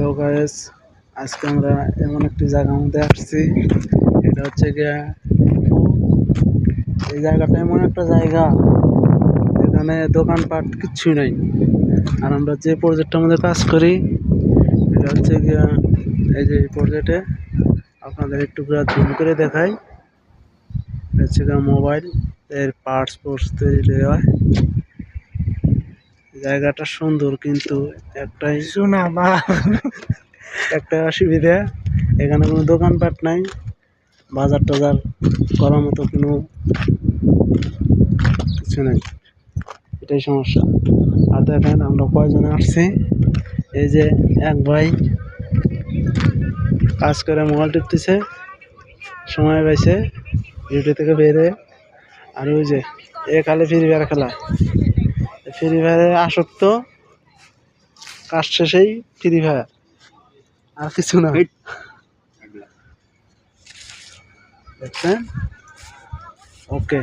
Hello guys, আজকে আমরা এমন একটি জায়গার মধ্যে আসছি। এটা হচ্ছে গিয়া এই জায়গাটা এমন একটা জায়গা এখানে দোকানপাট কিচ্ছুই নাই। আর আমরা যে প্রজেক্টটার মধ্যে কাজ করি, এটা হচ্ছে গিয়া এই যে এই প্রজেক্টে আপনাদের একটু জুম করে দেখাই। হচ্ছে গিয়া মোবাইল এর পার্টস পোর্টস তৈরি হয় জায়গাটা সুন্দর কিন্তু একটাই শোনা বা একটা অসুবিধা এখানে কোনো দোকানপাট নাই বাজার টাজার করার মতো কোনো কিছু নেই। এটাই সমস্যা। আর দেখেন আমরা কয়জনে আসছি এই যে এক ভাই কাজ করে মোবাইল টিপতেছে সময় পাইছে ডিউটি থেকে বেরে আর ওই যে এ খালি ফ্রি ফায়ার খেলা। ফ্রি ফায়ারে আসক্ত। কাজ শেষেই ফ্রি ফায়ার। আর কিছু না। দেখছেন? ওকে।